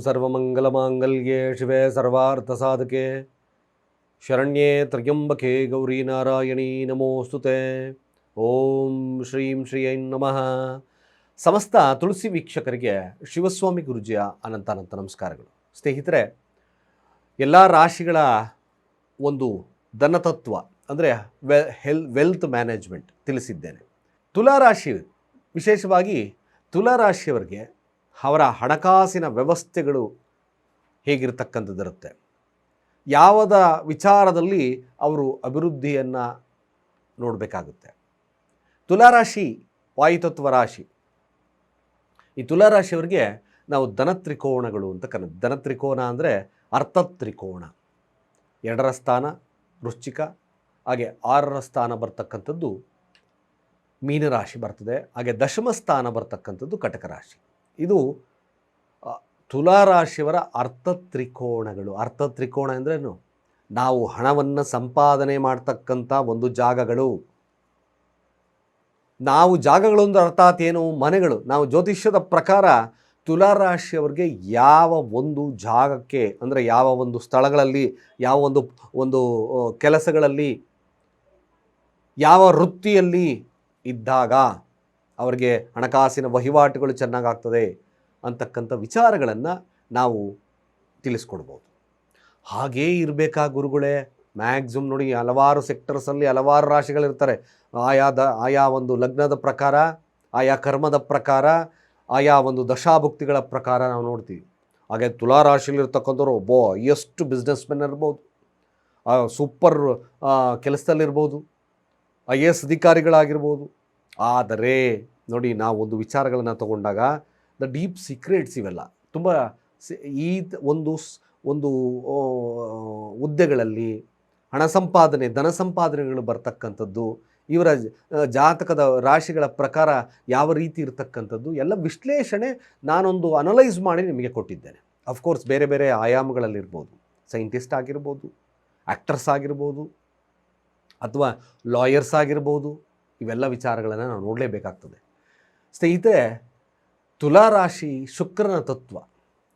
ಸರ್ವಮಂಗಲಮಾಂಗಲ್ಯೆ ಶಿವೆ ಸರ್ವಾರ್ಥಸಾಧಕೆ. ಶರಣ್ಯೆ ತ್ರಯಂಬಕೆ ಗೌರಿ ನಾರಾಯಣಿ ನಮೋಸ್ತುತೆ. ಓಂ ಶ್ರೀಂ ಶ್ರೀಯೈ ನಮಃ. ಸಮಸ್ತ ತುಳಸಿ ವೀಕ್ಷಕರಿಗೆ ಶಿವಸ್ವಾಮಿ ಗುರುಜಿಯ ಅನಂತ ಅನಂತ ನಮಸ್ಕಾರಗಳು. ಸ್ನೇಹಿತರೆ, ಎಲ್ಲ ರಾಶಿಗಳ ಒಂದು ಧನತತ್ವ, ಅಂದರೆ ವೆ ವೆಲ್ತ್ ಮ್ಯಾನೇಜ್ಮೆಂಟ್ ತಿಳಿಸಿದ್ದೇನೆ. ತುಲಾರಾಶಿ ವಿಶೇಷವಾಗಿ ತುಲಾರಾಶಿಯವರಿಗೆ ಅವರ ಹಣಕಾಸಿನ ವ್ಯವಸ್ಥೆಗಳು ಹೇಗಿರ್ತಕ್ಕಂಥದ್ದಿರುತ್ತೆ. ಯಾವದ ವಿಚಾರದಲ್ಲಿ ಅವರು ಅಭಿವೃದ್ಧಿಯನ್ನು ನೋಡಬೇಕಾಗುತ್ತೆ. ತುಲಾರಾಶಿ, ವಾಯುತತ್ವ ರಾಶಿ. ಈ ತುಲಾರಾಶಿಯವರಿಗೆ ನಾವು ಧನತ್ರಿಕೋಣಗಳು ಅಂತ ಕನ್ನ ಧನತ್ರಿಕೋಣ ಅಂದರೆ ಅರ್ಥತ್ರಿಕೋಣ ಎರಡರ ಸ್ಥಾನ ವೃಶ್ಚಿಕ, ಹಾಗೆ ಆರರ ಸ್ಥಾನ ಬರ್ತಕ್ಕಂಥದ್ದು ಮೀನರಾಶಿ ಬರ್ತದೆ. ಹಾಗೆ ದಶಮ ಸ್ಥಾನ ಬರ್ತಕ್ಕಂಥದ್ದು ಕಟಕ ರಾಶಿ ಇದು ತುಲಾರಾಶಿಯವರ ಅರ್ಥ ತ್ರಿಕೋಣಗಳು. ಅರ್ಥ ತ್ರಿಕೋಣ ಅಂದ್ರೇನು? ನಾವು ಹಣವನ್ನು ಸಂಪಾದನೆ ಮಾಡ್ತಕ್ಕಂಥ ಒಂದು ಜಾಗಗಳು. ನಾವು ಜಾಗಗಳು ಅಂದ್ರೆ ಅರ್ಥಾತ್ ಏನು? ಮನೆಗಳು. ನಾವು ಜ್ಯೋತಿಷ್ಯದ ಪ್ರಕಾರ ತುಲಾರಾಶಿಯವರಿಗೆ ಯಾವ ಒಂದು ಜಾಗಕ್ಕೆ, ಅಂದರೆ ಯಾವ ಒಂದು ಸ್ಥಳಗಳಲ್ಲಿ, ಯಾವ ಒಂದು ಒಂದು ಕೆಲಸಗಳಲ್ಲಿ, ಯಾವ ವೃತ್ತಿಯಲ್ಲಿ ಇದ್ದಾಗ ಅವರಿಗೆ ಹಣಕಾಸಿನ ವಹಿವಾಟುಗಳು ಚೆನ್ನಾಗಾಗ್ತದೆ ಅಂತಕ್ಕಂಥ ವಿಚಾರಗಳನ್ನು ನಾವು ತಿಳಿಸ್ಕೊಡ್ಬೋದು. ಹಾಗೇ ಇರಬೇಕಾ ಗುರುಗಳೇ? ಮ್ಯಾಕ್ಸಿಮಮ್ ನೋಡಿ ಹಲವಾರು ಸೆಕ್ಟರ್ಸಲ್ಲಿ ಹಲವಾರು ರಾಶಿಗಳಿರ್ತಾರೆ. ಆಯಾ ದ, ಆಯಾ ಒಂದು ಲಗ್ನದ ಪ್ರಕಾರ, ಆಯಾ ಕರ್ಮದ ಪ್ರಕಾರ, ಆಯಾ ಒಂದು ದಶಾಭುಕ್ತಿಗಳ ಪ್ರಕಾರ ನಾವು ನೋಡ್ತೀವಿ. ಹಾಗೆ ತುಲಾ ರಾಶಿಯಲ್ಲಿರ್ತಕ್ಕಂಥವ್ರು ಒಬ್ಬ ಎಷ್ಟು ಬಿಸ್ನೆಸ್ ಮೆನ್ ಇರ್ಬೋದು. ಸೂಪರ್ ಕೆಲಸದಲ್ಲಿರ್ಬೋದು ಐ ಎ ಎಸ್ ಅಧಿಕಾರಿಗಳಾಗಿರ್ಬೋದು. ಆದರೆ ನೋಡಿ ನಾವು ಒಂದು ವಿಚಾರಗಳನ್ನು ತಗೊಂಡಾಗ ದ ಡೀಪ್ ಸೀಕ್ರೆಟ್ಸ್ ಇವೆಲ್ಲ. ತುಂಬ ಈ ಒಂದು ಒಂದು ಹುದ್ದೆಗಳಲ್ಲಿ ಹಣ ಸಂಪಾದನೆ, ಧನ ಸಂಪಾದನೆಗಳು ಬರ್ತಕ್ಕಂಥದ್ದು, ಇವರ ಜಾತಕದ ರಾಶಿಗಳ ಪ್ರಕಾರ ಯಾವ ರೀತಿ ಇರತಕ್ಕಂಥದ್ದು, ಎಲ್ಲ ವಿಶ್ಲೇಷಣೆ ನಾನೊಂದು ಅನಲೈಸ್ ಮಾಡಿ ನಿಮಗೆ ಕೊಟ್ಟಿದ್ದೇನೆ. ಅಫ್ಕೋರ್ಸ್ ಬೇರೆ ಬೇರೆ ಆಯಾಮಗಳಲ್ಲಿರ್ಬೋದು. ಸೈಂಟಿಸ್ಟ್ ಆಗಿರ್ಬೋದು ಆ್ಯಕ್ಟರ್ಸ್ ಆಗಿರ್ಬೋದು, ಅಥವಾ ಲಾಯರ್ಸ್ ಆಗಿರ್ಬೋದು ಇವೆಲ್ಲ ವಿಚಾರಗಳನ್ನು ನಾವು ನೋಡಲೇಬೇಕಾಗ್ತದೆ. ಸ್ನೇಹಿತರೆ, ತುಲಾರಾಶಿ ಶುಕ್ರನ ತತ್ವ.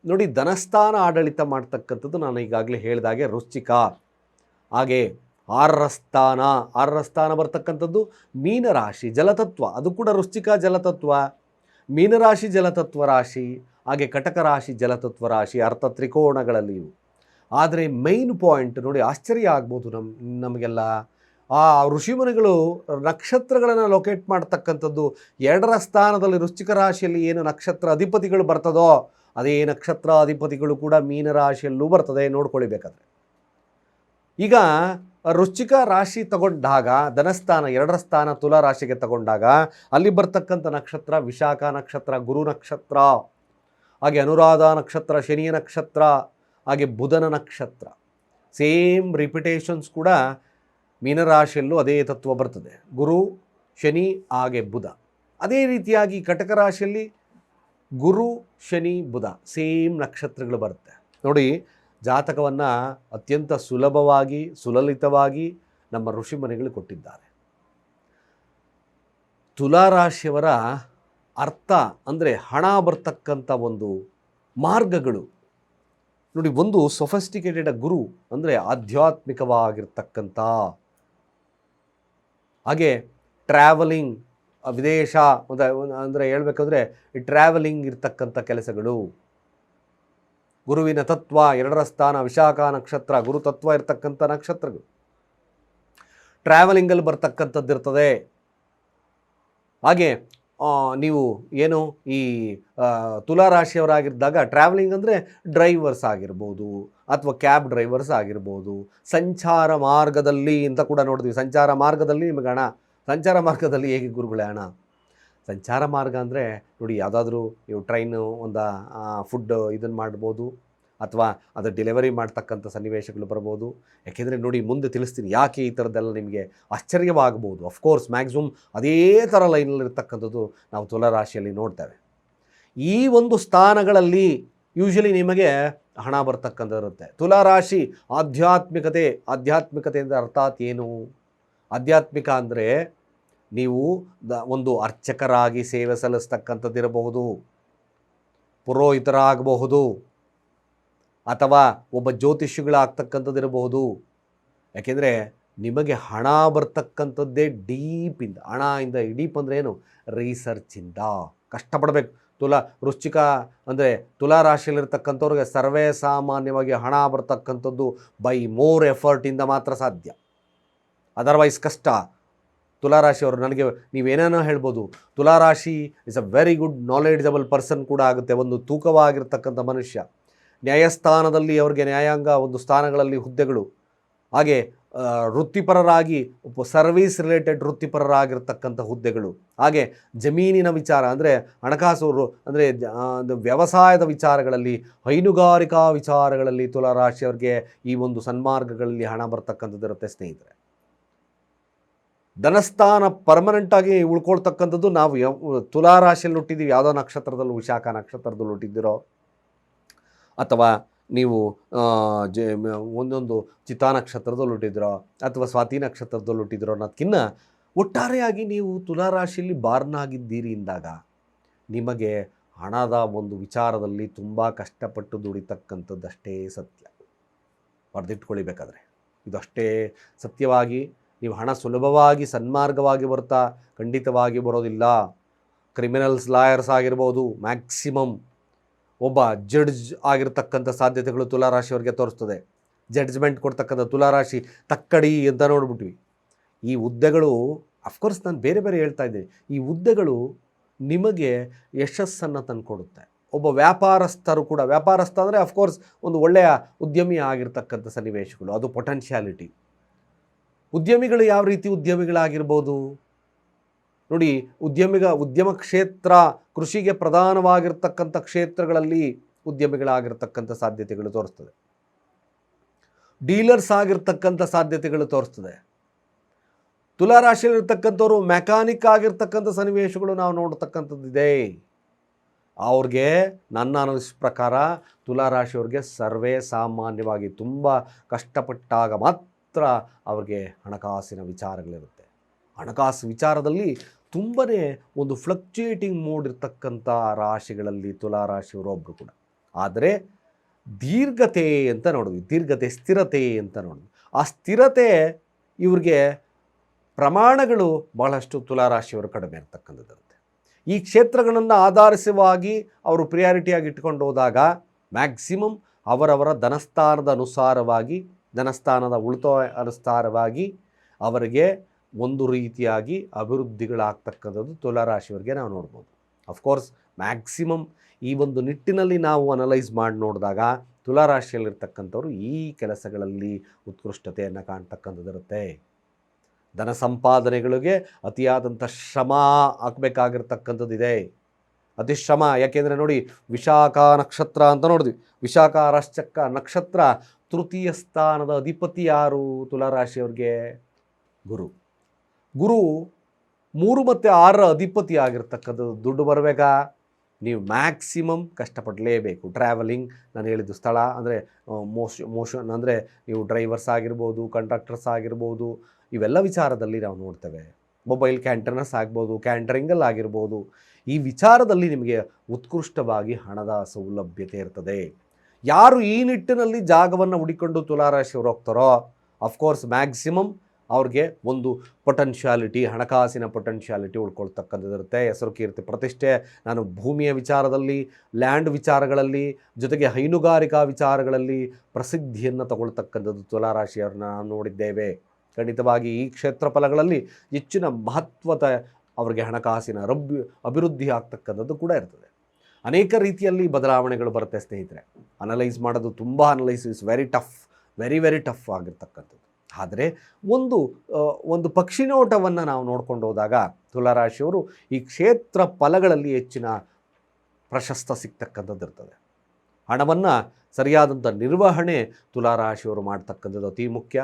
ನೋಡಿ, ಧನಸ್ಥಾನ ಆಡಳಿತ ಮಾಡ್ತಕ್ಕಂಥದ್ದು ನಾನು ಈಗಾಗಲೇ ಹೇಳಿದಾಗೆ ವೃಶ್ಚಿಕ ಹಾಗೆ ಆರರ ಸ್ಥಾನ ಆರರ ಸ್ಥಾನ ಬರ್ತಕ್ಕಂಥದ್ದು ಮೀನರಾಶಿ ಜಲತತ್ವ. ಅದು ಕೂಡ ವೃಶ್ಚಿಕ ಜಲತತ್ವ. ಮೀನರಾಶಿ ಜಲತತ್ವ ರಾಶಿ, ಹಾಗೆ ಕಟಕ ರಾಶಿ ಜಲತತ್ವ ರಾಶಿ, ಅರ್ಥ ತ್ರಿಕೋಣಗಳಲ್ಲಿ ಇವು. ಆದರೆ ಮೈನ್ ಪಾಯಿಂಟ್ ನೋಡಿ, ಆಶ್ಚರ್ಯ ಆಗ್ಬೋದು ನಮ್ಮ ನಮಗೆಲ್ಲ. ಆ ಋಷಿಮುನಿಗಳು ನಕ್ಷತ್ರಗಳನ್ನು ಲೊಕೇಟ್ ಮಾಡ್ತಕ್ಕಂಥದ್ದು ಎರಡರ ಸ್ಥಾನದಲ್ಲಿ ವೃಶ್ಚಿಕ ರಾಶಿಯಲ್ಲಿ ಏನು ನಕ್ಷತ್ರ ಅಧಿಪತಿಗಳು ಬರ್ತದೋ, ಅದೇ ನಕ್ಷತ್ರ ಅಧಿಪತಿಗಳು ಕೂಡ ಮೀನರಾಶಿಯಲ್ಲೂ ಬರ್ತದೆ ನೋಡ್ಕೊಳ್ಬೇಕಾದ್ರೆ. ಈಗ ವೃಶ್ಚಿಕ ರಾಶಿ ತಗೊಂಡಾಗ, ಧನಸ್ಥಾನ ಎರಡರ ಸ್ಥಾನ ತುಲಾ ರಾಶಿಗೆ ತಗೊಂಡಾಗ, ಅಲ್ಲಿ ಬರ್ತಕ್ಕಂಥ ನಕ್ಷತ್ರ ವಿಶಾಖ ನಕ್ಷತ್ರ, ಗುರು ನಕ್ಷತ್ರ, ಹಾಗೆ ಅನುರಾಧ ನಕ್ಷತ್ರ, ಶನಿಯ ನಕ್ಷತ್ರ, ಹಾಗೆ ಬುಧನ ನಕ್ಷತ್ರ. ಸೇಮ್ ರಿಪಿಟೇಷನ್ಸ್ ಕೂಡ ಮೀನರಾಶಿಯಲ್ಲೂ ಅದೇ ತತ್ವ ಬರ್ತದೆ. ಗುರು, ಶನಿ, ಹಾಗೆ ಬುಧ. ಅದೇ ರೀತಿಯಾಗಿ ಕಟಕ ರಾಶಿಯಲ್ಲಿ ಗುರು, ಶನಿ, ಬುಧ ಸೇಮ್ ನಕ್ಷತ್ರಗಳು ಬರುತ್ತೆ. ನೋಡಿ, ಜಾತಕವನ್ನು ಅತ್ಯಂತ ಸುಲಭವಾಗಿ, ಸುಲಲಿತವಾಗಿ ನಮ್ಮ ಋಷಿ ಮನೆಗಳು ಕೊಟ್ಟಿದ್ದಾರೆ. ತುಲಾರಾಶಿಯವರ ಅರ್ಥ ಅಂದರೆ ಹಣ ಬರ್ತಕ್ಕಂಥ ಒಂದು ಮಾರ್ಗಗಳು. ನೋಡಿ, ಒಂದು ಸೊಫೆಸ್ಟಿಕೇಟೆಡ್ ಗುರು ಅಂದರೆ ಆಧ್ಯಾತ್ಮಿಕವಾಗಿರ್ತಕ್ಕಂಥ ಹಾಗೆ ಟ್ರಾವೆಲಿಂಗ್ ವಿದೇಶ ಅಂದರೆ ಹೇಳಬೇಕಂದ್ರೆ ಈ ಟ್ರಾವೆಲಿಂಗ್ ಇರ್ತಕ್ಕಂಥ ಕೆಲಸಗಳು. ಗುರುವಿನ ತತ್ವ, ಎರಡರ ಸ್ಥಾನ, ವಿಶಾಖ ನಕ್ಷತ್ರ, ಗುರು ತತ್ವ ಇರ್ತಕ್ಕಂಥ ನಕ್ಷತ್ರಗಳು. ಟ್ರಾವೆಲಿಂಗಲ್ಲಿ ಬರ್ತಕ್ಕಂಥದ್ದು ಇರ್ತದೆ. ಹಾಗೆ ನೀವು ಏನು ಈ ತುಲಾ ತುಲಾರಾಶಿಯವರಾಗಿದ್ದಾಗ ಟ್ರಾವೆಲಿಂಗ್ ಅಂದರೆ ಡ್ರೈವರ್ಸ್ ಆಗಿರ್ಬೋದು. ಅಥವಾ ಕ್ಯಾಬ್ ಡ್ರೈವರ್ಸ್ ಆಗಿರ್ಬೋದು, ಸಂಚಾರ ಮಾರ್ಗದಲ್ಲಿ ಅಂತ ಕೂಡ ನೋಡಿದ್ವಿ ಸಂಚಾರ ಮಾರ್ಗದಲ್ಲಿ ನಿಮಗೆ ಹಣ. ಸಂಚಾರ ಮಾರ್ಗದಲ್ಲಿ ಹೇಗೆ ಗುರುಗಳೇ ಹಣ? ಸಂಚಾರ ಮಾರ್ಗ ಅಂದರೆ ನೋಡಿ ಯಾವುದಾದ್ರೂ ನೀವು ಟ್ರೈನು ಒಂದು ಫುಡ್ ಇದನ್ನು ಮಾಡ್ಬೋದು, ಅಥವಾ ಅದು ಡೆಲಿವರಿ ಮಾಡ್ತಕ್ಕಂಥ ಸನ್ನಿವೇಶಗಳು ಬರ್ಬೋದು. ಯಾಕೆಂದರೆ ನೋಡಿ ಮುಂದೆ ತಿಳಿಸ್ತೀನಿ ಯಾಕೆ ಈ ಥರದ್ದೆಲ್ಲ ನಿಮಗೆ ಆಶ್ಚರ್ಯವಾಗ್ಬೋದು. ಅಫ್ಕೋರ್ಸ್ ಮ್ಯಾಕ್ಸಿಮಮ್ ಅದೇ ಥರ ಲೈನಲ್ಲಿರ್ತಕ್ಕಂಥದ್ದು ನಾವು ತುಲಾರಾಶಿಯಲ್ಲಿ ನೋಡ್ತೇವೆ. ಈ ಒಂದು ಸ್ಥಾನಗಳಲ್ಲಿ ಯೂಶಲಿ ನಿಮಗೆ ಹಣ ಬರ್ತಕ್ಕಂಥದ್ದು ಇರುತ್ತೆ. ತುಲಾರಾಶಿ ಆಧ್ಯಾತ್ಮಿಕತೆ, ಆಧ್ಯಾತ್ಮಿಕತೆಯಿಂದ ಅರ್ಥಾತ್ ಏನು? ಆಧ್ಯಾತ್ಮಿಕ ಅಂದರೆ ನೀವು ದ ಒಂದು ಅರ್ಚಕರಾಗಿ ಸೇವೆ ಸಲ್ಲಿಸ್ತಕ್ಕಂಥದ್ದಿರಬಹುದು. ಪುರೋಹಿತರಾಗಬಹುದು. ಅಥವಾ ಒಬ್ಬ ಜ್ಯೋತಿಷಿಗಳಾಗ್ತಕ್ಕಂಥದ್ದು ಇರಬಹುದು ಯಾಕೆಂದರೆ ನಿಮಗೆ ಹಣ ಬರ್ತಕ್ಕಂಥದ್ದೇ ಡೀಪಿಂದ, ಹಣ ಇಂದ ಡೀಪ್ ಅಂದರೆ ಏನು? ರಿಸರ್ಚಿಂದ ಕಷ್ಟಪಡಬೇಕು. ತುಲಾ ವೃಶ್ಚಿಕ ಅಂದರೆ ತುಲಾ ರಾಶಿಯಲ್ಲಿರ್ತಕ್ಕಂಥವ್ರಿಗೆ ಸರ್ವೇ ಸಾಮಾನ್ಯವಾಗಿ ಹಣ ಬರ್ತಕ್ಕಂಥದ್ದು ಬೈ ಮೋರ್ ಎಫರ್ಟಿಂದ ಮಾತ್ರ ಸಾಧ್ಯ. ಅದರ್ವೈಸ್ ಕಷ್ಟ. ತುಲಾರಾಶಿಯವರು ನನಗೆ ನೀವೇನೇನೋ ಹೇಳ್ಬೋದು. ತುಲಾರಾಶಿ is a very good knowledgeable person ಕೂಡ ಆಗುತ್ತೆ. ಒಂದು ತೂಕವಾಗಿರ್ತಕ್ಕಂಥ ಮನುಷ್ಯ. ನ್ಯಾಯಸ್ಥಾನದಲ್ಲಿ ಅವರಿಗೆ ನ್ಯಾಯಾಂಗ ಒಂದು ಸ್ಥಾನಗಳಲ್ಲಿ ಹುದ್ದೆಗಳು. ಹಾಗೆ ವೃತ್ತಿಪರರಾಗಿ ಸರ್ವಿಸ್ ರಿಲೇಟೆಡ್ ವೃತ್ತಿಪರರಾಗಿರ್ತಕ್ಕಂಥ ಹುದ್ದೆಗಳು. ಹಾಗೆ ಜಮೀನಿನ ವಿಚಾರ ಅಂದರೆ ಹಣಕಾಸು ಅಂದರೆ ವ್ಯವಸಾಯದ ವಿಚಾರಗಳಲ್ಲಿ, ಹೈನುಗಾರಿಕಾ ವಿಚಾರಗಳಲ್ಲಿ ತುಲಾರಾಶಿಯವರಿಗೆ ಈ ಒಂದು ಸನ್ಮಾರ್ಗಗಳಲ್ಲಿ ಹಣ ಬರ್ತಕ್ಕಂಥದ್ದು ಇರುತ್ತೆ ಸ್ನೇಹಿತರೆ. ಧನಸ್ಥಾನ ಪರ್ಮನೆಂಟಾಗಿ ಉಳ್ಕೊಳ್ತಕ್ಕಂಥದ್ದು ನಾವು ಯಾವ ತುಲಾರಾಶಿಯಲ್ಲಿ ಹುಟ್ಟಿದ್ದೀವಿ ಯಾವುದೋ ನಕ್ಷತ್ರದಲ್ಲಿ ವಿಶಾಖ ನಕ್ಷತ್ರದಲ್ಲಿ ಹುಟ್ಟಿದ್ದೀರೋ ಅಥವಾ ನೀವು ಜ ಒಂದೊಂದು ಚಿತಾ ನಕ್ಷತ್ರದಲ್ಲಿ ಹುಟ್ಟಿದ್ರೋ ಅಥವಾ ಸ್ವಾತಿ ನಕ್ಷತ್ರದಲ್ಲಿ ಹುಟ್ಟಿದ್ರೋ ಅನ್ನೋದಕ್ಕಿಂತ ಒಟ್ಟಾರೆಯಾಗಿ ನೀವು ತುಲಾರಾಶಿಯಲ್ಲಿ ಬಾರ್ನ್ ಆಗಿದ್ದೀರಿ ಎಂದಾಗ ನಿಮಗೆ ಹಣದ ಒಂದು ವಿಚಾರದಲ್ಲಿ ತುಂಬ ಕಷ್ಟಪಟ್ಟು ದುಡಿತಕ್ಕಂಥದ್ದಷ್ಟೇ ಸತ್ಯ. ಬರೆದಿಟ್ಕೊಳ್ಬೇಕಾದ್ರೆ ಇದಷ್ಟೇ ಸತ್ಯವಾಗಿ ನೀವು ಹಣ ಸುಲಭವಾಗಿ ಸನ್ಮಾರ್ಗವಾಗಿ ಬರ್ತಾ ಖಂಡಿತವಾಗಿ ಬರೋದಿಲ್ಲ. ಕ್ರಿಮಿನಲ್ಸ್ ಲಾಯರ್ಸ್ ಆಗಿರ್ಬೋದು ಮ್ಯಾಕ್ಸಿಮಮ್ ಒಬ್ಬ ಜಡ್ಜ್ ಆಗಿರ್ತಕ್ಕಂಥ ಸಾಧ್ಯತೆಗಳು ತುಲಾರಾಶಿಯವರಿಗೆ ತೋರಿಸ್ತದೆ. ಜಡ್ಜ್ಮೆಂಟ್ ಕೊಡ್ತಕ್ಕಂಥ ತುಲಾರಾಶಿ ತಕ್ಕಡಿ ಅಂತ ನೋಡ್ಬಿಟ್ವಿ. ಈ ಹುದ್ದೆಗಳು ಅಫ್ಕೋರ್ಸ್ ನಾನು ಬೇರೆ ಬೇರೆ ಹೇಳ್ತಾ ಇದ್ದೀನಿ. ಈ ಹುದ್ದೆಗಳು ನಿಮಗೆ ಯಶಸ್ಸನ್ನು ತಂದುಕೊಡುತ್ತೆ. ಒಬ್ಬ ವ್ಯಾಪಾರಸ್ಥರು ಕೂಡ, ವ್ಯಾಪಾರಸ್ಥ ಅಂದರೆ ಅಫ್ಕೋರ್ಸ್ ಒಂದು ಒಳ್ಳೆಯ ಉದ್ಯಮಿ ಆಗಿರ್ತಕ್ಕಂಥ ಸನ್ನಿವೇಶಗಳು. ಅದು ಪೊಟೆನ್ಷಿಯಾಲಿಟಿ ಉದ್ಯಮಿಗಳು ಯಾವ ರೀತಿ ಉದ್ಯಮಿಗಳಾಗಿರ್ಬೋದು? ನೋಡಿ, ಉದ್ಯಮಿಗ, ಉದ್ಯಮ ಕ್ಷೇತ್ರ ಕೃಷಿಗೆ ಪ್ರಧಾನವಾಗಿರ್ತಕ್ಕಂಥ ಕ್ಷೇತ್ರಗಳಲ್ಲಿ ಉದ್ಯಮಿಗಳಾಗಿರ್ತಕ್ಕಂಥ ಸಾಧ್ಯತೆಗಳು ತೋರಿಸ್ತದೆ. ಡೀಲರ್ಸ್ ಆಗಿರ್ತಕ್ಕಂಥ ಸಾಧ್ಯತೆಗಳು ತೋರಿಸ್ತದೆ. ತುಲಾರಾಶಿಯಲ್ಲಿರ್ತಕ್ಕಂಥವ್ರು ಮೆಕ್ಯಾನಿಕ್ ಆಗಿರ್ತಕ್ಕಂಥ ಸನ್ನಿವೇಶಗಳು ನಾವು ನೋಡ್ತಕ್ಕಂಥದ್ದಿದೆ. ಅವ್ರಿಗೆ ನನ್ನ ಅನಿಸ್ ಪ್ರಕಾರ ತುಲಾರಾಶಿಯವ್ರಿಗೆ ಸರ್ವೇ ಸಾಮಾನ್ಯವಾಗಿ ತುಂಬ ಕಷ್ಟಪಟ್ಟಾಗ ಮಾತ್ರ ಅವ್ರಿಗೆ ಹಣಕಾಸಿನ ವಿಚಾರಗಳಿರುತ್ತೆ. ಹಣಕಾಸು ವಿಚಾರದಲ್ಲಿ ತುಂಬನೇ ಒಂದು ಫ್ಲಕ್ಚುಯೇಟಿಂಗ್ ಮೋಡ್ ಇರ್ತಕ್ಕಂಥ ರಾಶಿಗಳಲ್ಲಿ ತುಲಾರಾಶಿಯವರು ಒಬ್ಬರು ಕೂಡ. ಆದರೆ ದೀರ್ಘತೆ ಅಂತ ನೋಡಿದ್ವಿ ದೀರ್ಘತೆ ಸ್ಥಿರತೆ ಅಂತ ನೋಡಿದ್ವಿ ಆ ಸ್ಥಿರತೆ ಇವ್ರಿಗೆ ಪ್ರಮಾಣಗಳು ಬಹಳಷ್ಟು ತುಲಾರಾಶಿಯವರು ಕಡಿಮೆ ಇರ್ತಕ್ಕಂಥದ್ದಿರುತ್ತೆ. ಈ ಕ್ಷೇತ್ರಗಳನ್ನು ಆಧರಿಸವಾಗಿ ಅವರು ಪ್ರಿಯಾರಿಟಿಯಾಗಿ ಇಟ್ಕೊಂಡು ಹೋದಾಗ ಮ್ಯಾಕ್ಸಿಮಮ್ ಅವರವರ ಧನಸ್ಥಾನದ ಅನುಸಾರವಾಗಿ, ಧನಸ್ಥಾನದ ಉಳಿತಾಯ ಅನುಸಾರವಾಗಿ ಅವರಿಗೆ ಒಂದು ರೀತಿಯಾಗಿ ಅಭಿವೃದ್ಧಿಗಳಾಗ್ತಕ್ಕಂಥದ್ದು ತುಲಾರಾಶಿಯವರಿಗೆ ನಾವು ನೋಡ್ಬೋದು. ಅಫ್ಕೋರ್ಸ್ ಮ್ಯಾಕ್ಸಿಮಮ್ ಈ ಒಂದು ನಿಟ್ಟಿನಲ್ಲಿ ನಾವು ಅನಲೈಸ್ ಮಾಡಿ ನೋಡಿದಾಗ ತುಲಾರಾಶಿಯಲ್ಲಿರ್ತಕ್ಕಂಥವ್ರು ಈ ಕೆಲಸಗಳಲ್ಲಿ ಉತ್ಕೃಷ್ಟತೆಯನ್ನು ಕಾಣ್ತಕ್ಕಂಥದ್ದಿರುತ್ತೆ. ಧನ ಸಂಪಾದನೆಗಳಿಗೆ ಅತಿಯಾದಂಥ ಶ್ರಮ ಹಾಕಬೇಕಾಗಿರ್ತಕ್ಕಂಥದ್ದಿದೆ. ಅತಿ ಶ್ರಮ, ಯಾಕೆಂದರೆ ನೋಡಿ, ವಿಶಾಖ ನಕ್ಷತ್ರ ಅಂತ ನೋಡಿದ್ವಿ. ವಿಶಾಖ ರಾಶ್ಚಕ್ಕ ನಕ್ಷತ್ರ ತೃತೀಯ ಸ್ಥಾನದ ಅಧಿಪತಿ ಯಾರು ತುಲಾರಾಶಿಯವ್ರಿಗೆ? ಗುರು. ಗುರು ಮೂರು ಮತ್ತು ಆರರ ಅಧಿಪತಿ ಆಗಿರ್ತಕ್ಕಂಥದ್ದು ದುಡ್ಡು ಬರಬೇಕಾ? ನೀವು ಮ್ಯಾಕ್ಸಿಮಮ್ ಕಷ್ಟಪಡಲೇಬೇಕು. ಟ್ರಾವೆಲಿಂಗ್ ನಾನು ಹೇಳಿದ್ದು ಸ್ಥಳ ಅಂದರೆ ಮೋಶ ಮೋಷನ್ ಅಂದರೆ ನೀವು ಡ್ರೈವರ್ಸ್ ಆಗಿರ್ಬೋದು, ಕಂಡಕ್ಟರ್ಸ್ ಆಗಿರ್ಬೋದು, ಇವೆಲ್ಲ ವಿಚಾರದಲ್ಲಿ ನಾವು ನೋಡ್ತೇವೆ. ಮೊಬೈಲ್ ಕ್ಯಾಂಟರ್ನರ್ಸ್ ಆಗ್ಬೋದು, ಕ್ಯಾಂಟರಿಂಗಲ್ಲಿ ಆಗಿರ್ಬೋದು. ಈ ವಿಚಾರದಲ್ಲಿ ನಿಮಗೆ ಉತ್ಕೃಷ್ಟವಾಗಿ ಹಣದ ಸೌಲಭ್ಯತೆ ಇರ್ತದೆ. ಯಾರು ಈ ನಿಟ್ಟಿನಲ್ಲಿ ಜಾಗವನ್ನು ಹುಡಿಕೊಂಡು ತುಲಾರಾಶಿಯವರು ಹೋಗ್ತಾರೋ ಅಫ್ಕೋರ್ಸ್ ಮ್ಯಾಕ್ಸಿಮಮ್ ಅವ್ರಿಗೆ ಒಂದು ಪೊಟೆನ್ಷಿಯಾಲಿಟಿ ಹಣಕಾಸಿನ ಪೊಟೆನ್ಷಿಯಾಲಿಟಿ ಉಳ್ಕೊಳ್ತಕ್ಕಂಥದ್ದಿರುತ್ತೆ. ಹೆಸರು ಕೀರ್ತಿ ಪ್ರತಿಷ್ಠೆ, ನಾನು ಭೂಮಿಯ ವಿಚಾರದಲ್ಲಿ ಲ್ಯಾಂಡ್ ವಿಚಾರಗಳಲ್ಲಿ, ಜೊತೆಗೆ ಹೈನುಗಾರಿಕಾ ವಿಚಾರಗಳಲ್ಲಿ ಪ್ರಸಿದ್ಧಿಯನ್ನು ತಗೊಳ್ತಕ್ಕಂಥದ್ದು ತುಲಾರಾಶಿಯವ್ರನ್ನ ನಾವು ನೋಡಿದ್ದೇವೆ. ಖಂಡಿತವಾಗಿ ಈ ಕ್ಷೇತ್ರ ಫಲಗಳಲ್ಲಿ ಹೆಚ್ಚಿನ ಮಹತ್ವದ ಅವರಿಗೆ ಹಣಕಾಸಿನ ರಬ್ಬಿ ಅಭಿವೃದ್ಧಿ ಆಗ್ತಕ್ಕಂಥದ್ದು ಕೂಡ ಇರ್ತದೆ. ಅನೇಕ ರೀತಿಯಲ್ಲಿ ಬದಲಾವಣೆಗಳು ಬರುತ್ತೆ ಸ್ನೇಹಿತರೆ. ಅನಲೈಸ್ ಮಾಡೋದು ತುಂಬ analyse is very tough very very tough ಆಗಿರ್ತಕ್ಕಂಥದ್ದು. ಆದರೆ ಒಂದು ಒಂದು ಪಕ್ಷಿನೋಟವನ್ನು ನಾವು ನೋಡ್ಕೊಂಡು ಹೋದಾಗ ತುಲಾರಾಶಿಯವರು ಈ ಕ್ಷೇತ್ರ ಫಲಗಳಲ್ಲಿ ಹೆಚ್ಚಿನ ಪ್ರಶಸ್ತ ಸಿಗ್ತಕ್ಕಂಥದ್ದು ಇರ್ತದೆ. ಹಣವನ್ನು ಸರಿಯಾದಂಥ ನಿರ್ವಹಣೆ ತುಲಾರಾಶಿಯವರು ಮಾಡ್ತಕ್ಕಂಥದ್ದು ಅತಿ ಮುಖ್ಯ.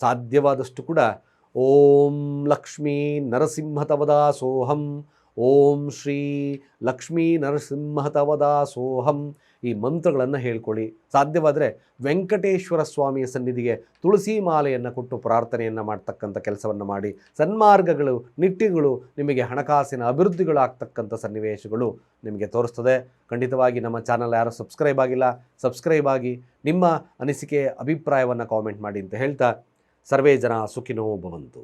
ಸಾಧ್ಯವಾದಷ್ಟು ಕೂಡ ಓಂ ಲಕ್ಷ್ಮೀ ನರಸಿಂಹತವದಾ ಸೋಹಂ, ಓಂ ಶ್ರೀ ಲಕ್ಷ್ಮೀ ನರಸಿಂಹತವದಾ ಸೋಹಂ ಈ ಮಂತ್ರಗಳನ್ನು ಹೇಳ್ಕೊಳ್ಳಿ. ಸಾಧ್ಯವಾದರೆ ವೆಂಕಟೇಶ್ವರ ಸ್ವಾಮಿಯ ಸನ್ನಿಧಿಗೆ ತುಳಸಿ ಮಾಲೆಯನ್ನು ಕೊಟ್ಟು ಪ್ರಾರ್ಥನೆಯನ್ನು ಮಾಡ್ತಕ್ಕಂಥ ಕೆಲಸವನ್ನು ಮಾಡಿ. ಸನ್ಮಾರ್ಗಗಳು, ನಿಟ್ಟಿಗಳು ನಿಮಗೆ ಹಣಕಾಸಿನ ಅಭಿವೃದ್ಧಿಗಳಾಗ್ತಕ್ಕಂಥ ಸನ್ನಿವೇಶಗಳು ನಿಮಗೆ ತೋರಿಸ್ತದೆ. ಖಂಡಿತವಾಗಿ ನಮ್ಮ ಚಾನಲ್ ಯಾರು ಸಬ್ಸ್ಕ್ರೈಬ್ ಆಗಿಲ್ಲ, ಸಬ್ಸ್ಕ್ರೈಬ್ ಆಗಿ ನಿಮ್ಮ ಅನಿಸಿಕೆ, ಅಭಿಪ್ರಾಯವನ್ನು ಕಾಮೆಂಟ್ ಮಾಡಿ ಅಂತ ಹೇಳ್ತಾ, ಸರ್ವೇ ಜನ ಸುಖಿನೋ ಭವಂತು.